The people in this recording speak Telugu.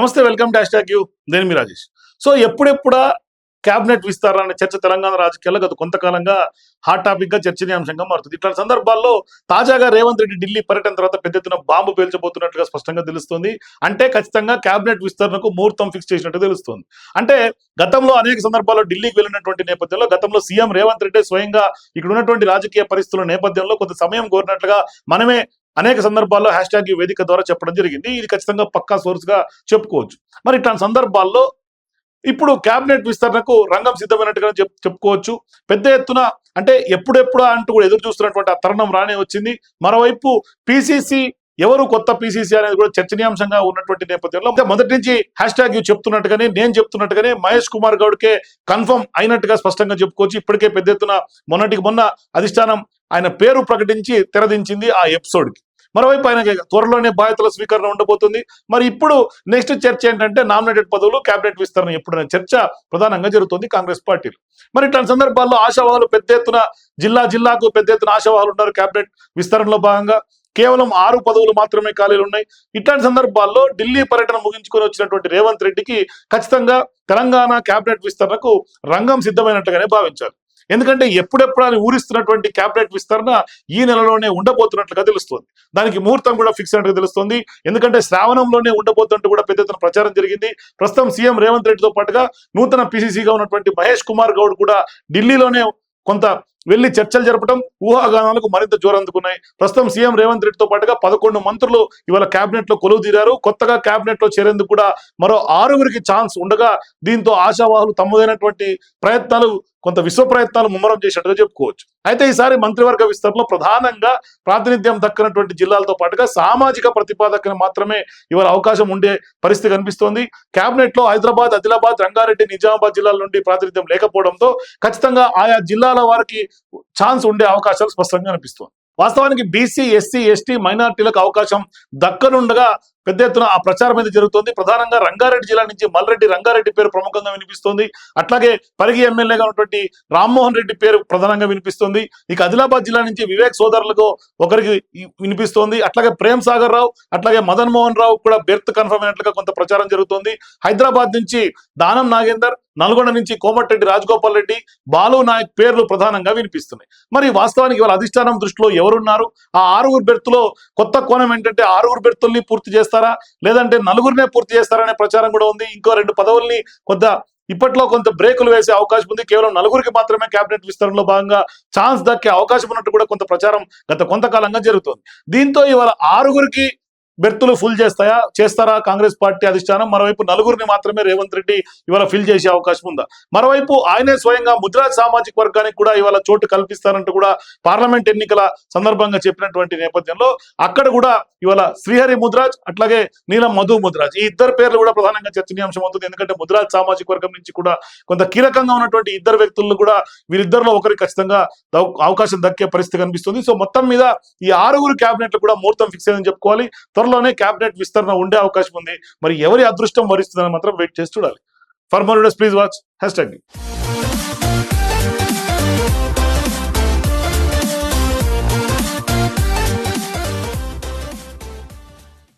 నమస్తే వెల్కమ్ డాష్ టాక్ యూ. నేను మీ రాజేష్. సో ఎప్పుడెప్పుడా క్యాబినెట్ విస్తారణ అనే చర్చ తెలంగాణ రాజకీయాల్లో గత కొంతకాలంగా హాట్ టాపిక్గా చర్చనీయాంశంగా మారుతుంది. ఇట్లాంటి సందర్భాల్లో తాజాగా రేవంత్ రెడ్డి ఢిల్లీ పర్యటన తర్వాత పెద్ద ఎత్తున బాంబు పేల్చబోతున్నట్లుగా స్పష్టంగా తెలుస్తుంది. అంటే ఖచ్చితంగా క్యాబినెట్ విస్తరణకు ముహూర్తం ఫిక్స్ చేసినట్టు తెలుస్తుంది. అంటే గతంలో అనేక సందర్భాల్లో ఢిల్లీకి వెళ్ళినటువంటి నేపథ్యంలో గతంలో సీఎం రేవంత్ రెడ్డి స్వయంగా ఇక్కడ ఉన్నటువంటి రాజకీయ పరిస్థితుల నేపథ్యంలో కొంత సమయం కోరినట్లుగా మనమే అనేక సందర్భాల్లో హ్యాష్ ట్యాగ్ వేదిక ద్వారా చెప్పడం జరిగింది. ఇది ఖచ్చితంగా పక్కా సోర్స్గా చెప్పుకోవచ్చు. మరి ఇట్లాంటి సందర్భాల్లో ఇప్పుడు కేబినెట్ విస్తరణకు రంగం సిద్ధమైనట్టుగా చెప్ చెప్పుకోవచ్చు. పెద్ద ఎత్తున అంటే ఎప్పుడెప్పుడు అంటూ కూడా ఎదురు చూస్తున్నటువంటి ఆ తరుణం రానే వచ్చింది. మరోవైపు పిసిసి ఎవరు కొత్త పిసిసి అనేది కూడా చర్చనీయాంశంగా ఉన్నటువంటి నేపథ్యంలో మొదటి నుంచి హ్యాష్ ట్యాగ్ చెప్తున్నట్టుగానే నేను చెప్తున్నట్టుగానే మహేష్ కుమార్ గౌడ్కే కన్ఫర్మ్ అయినట్టుగా స్పష్టంగా చెప్పుకోవచ్చు. ఇప్పటికే పెద్ద ఎత్తున మొన్నటికి మొన్న అధిష్టానం ఆయన పేరు ప్రకటించి తెరదించింది ఆ ఎపిసోడ్కి మరోవైపు ఆయన త్వరలోనే బాధ్యతల స్వీకరణ ఉండబోతుంది. మరి ఇప్పుడు నెక్స్ట్ చర్చ ఏంటంటే నామినేటెడ్ పదవులు కేబినెట్ విస్తరణ ఎప్పుడైనా చర్చ ప్రధానంగా జరుగుతుంది కాంగ్రెస్ పార్టీలో. మరి ఇట్లాంటి సందర్భాల్లో ఆశావాహాలు పెద్ద ఎత్తున జిల్లా జిల్లాకు పెద్ద ఎత్తున ఆశావాహాలు ఉన్నారు కేబినెట్ విస్తరణలో భాగంగా. కేవలం ఆరు పదవులు మాత్రమే ఖాళీలు ఉన్నాయి. ఇట్లాంటి సందర్భాల్లో ఢిల్లీ పర్యటన ముగించుకొని వచ్చినటువంటి రేవంత్ రెడ్డికి ఖచ్చితంగా తెలంగాణ కేబినెట్ విస్తరణకు రంగం సిద్ధమైనట్టుగానే భావించారు ఎందుకంటే ఎప్పుడెప్పుడు అని ఊరిస్తున్నటువంటి క్యాబినెట్ విస్తరణ ఈ నెలలోనే ఉండబోతున్నట్లుగా తెలుస్తుంది. దానికి ముహూర్తం కూడా ఫిక్స్ అయినట్టుగా తెలుస్తుంది. ఎందుకంటే శ్రావణంలోనే ఉండబోతున్నట్టు కూడా పెద్ద ఎత్తున ప్రచారం జరిగింది. ప్రస్తుతం సీఎం రేవంత్ రెడ్డితో పాటుగా నూతన పిసిసిగా ఉన్నటువంటి మహేష్ కుమార్ గౌడ్ కూడా ఢిల్లీలోనే కొంత వెళ్ళి చర్చలు జరపడం ఊహాగానాలకు మరింత జోరందుకున్నాయి ప్రస్తుతం సీఎం రేవంత్ రెడ్డితో పాటుగా పదకొండు మంత్రులు ఇవాళ కేబినెట్లో కొలువు తీరారు. కొత్తగా కేబినెట్లో చేరేందుకు కూడా మరో ఆరుగురికి ఛాన్స్ ఉండగా దీంతో ఆశావాహులు తమదైనటువంటి ప్రయత్నాలు కొంత విశ్వ ప్రయత్నాలు ముమ్మరం చేసినట్టుగా చెప్పుకోవచ్చు. అయితే ఈసారి మంత్రివర్గ విస్తరణలో ప్రధానంగా ప్రాతినిధ్యం దక్కినటువంటి జిల్లాలతో పాటుగా సామాజిక ప్రతిపాదకను మాత్రమే ఇవాళ అవకాశం ఉండే పరిస్థితి కనిపిస్తోంది. కేబినెట్లో హైదరాబాద్ ఆదిలాబాద్ రంగారెడ్డి నిజామాబాద్ జిల్లాల నుండి ప్రాతినిధ్యం లేకపోవడంతో ఖచ్చితంగా ఆయా జిల్లాల వారికి ఛాన్స్ ఉండే అవకాశాలు స్పష్టంగా కనిపిస్తోంది వాస్తవానికి బీసీ ఎస్సీ ఎస్టీ మైనార్టీలకు అవకాశం దక్కనుండగా పెద్ద ఎత్తున ఆ ప్రచారం అయితే జరుగుతోంది. ప్రధానంగా రంగారెడ్డి జిల్లా నుంచి మల్రెడ్డి రంగారెడ్డి పేరు ప్రముఖంగా వినిపిస్తోంది. అట్లాగే పరిగి ఎమ్మెల్యేగా ఉన్నటువంటి రామ్మోహన్ రెడ్డి పేరు ప్రధానంగా వినిపిస్తుంది. ఇక ఆదిలాబాద్ జిల్లా నుంచి వివేక్ సోదరులకు ఒకరికి వినిపిస్తోంది. అట్లాగే ప్రేమ్ సాగర్ రావు అట్లాగే మదన్ మోహన్ రావు కూడా బెర్త్ కన్ఫర్మ్ అయినట్లుగా కొంత ప్రచారం జరుగుతుంది. హైదరాబాద్ నుంచి దానం నాగేందర్ నల్గొండ నుంచి కోమటిరెడ్డి రాజగోపాల్ రెడ్డి బాలు నాయక్ పేర్లు ప్రధానంగా వినిపిస్తున్నాయి. మరి వాస్తవానికి వాళ్ళ అధిష్టానం దృష్టిలో ఎవరున్నారు? ఆ ఆరుగురు బెర్త్లో కొత్త కోణం ఏంటంటే ఆరుగురు బెర్తుల్ని పూర్తి చేస్తారు లేదంటే నలుగురినే పూర్తి చేస్తారా అనే ప్రచారం కూడా ఉంది. ఇంకో రెండు పదవుల్ని కొంత ఇప్పట్లో కొంత బ్రేకులు వేసే అవకాశం ఉంది. కేవలం నలుగురికి మాత్రమే కేబినెట్ విస్తరణలో భాగంగా ఛాన్స్ దక్కే అవకాశం ఉన్నట్టు కూడా కొంత ప్రచారం గత కొంతకాలంగా జరుగుతుంది. దీంతో ఇవాళ ఆరుగురికి బెర్తులు ఫుల్ చేస్తాయా? చేస్తారా? కాంగ్రెస్ పార్టీ అధిష్టానం? మరోవైపు నలుగురిని మాత్రమే రేవంత్ రెడ్డి ఇవాళ ఫిల్ చేసే అవకాశం ఉందా? మరోవైపు ఆయనే స్వయంగా ముద్రాజ్ సామాజిక వర్గానికి కూడా ఇవాళ చోటు కల్పిస్తారంటూ కూడా పార్లమెంట్ ఎన్నికల సందర్భంగా చెప్పినటువంటి నేపథ్యంలో అక్కడ కూడా ఇవాళ శ్రీహరి ముద్రాజ్ అట్లాగే నీలం మధు ముద్రాజ్. ఈ ఇద్దరు పేర్లు కూడా ప్రధానంగా చర్చనీయాంశం అవుతుంది. ఎందుకంటే ముద్రాజ్ సామాజిక వర్గం నుంచి కూడా కొంత కీలకంగా ఉన్నటువంటి ఇద్దరు వ్యక్తులను కూడా వీరిద్దరిలో ఒకరికి ఖచ్చితంగా అవకాశం దక్కే పరిస్థితి కనిపిస్తుంది. సో మొత్తం మీద ఈ ఆరుగురు క్యాబినెట్లు కూడా ముహూర్తం ఫిక్స్ అయిందని చెప్పుకోవాలి. త్వరలోనే క్యాబినెట్ విస్తరణ ఉండే అవకాశం ఉంది. మరి ఎవరి అదృష్టం వరిస్తుందని మాత్రం వెయిట్ చేసి చూడాలి. For more please watch hash tag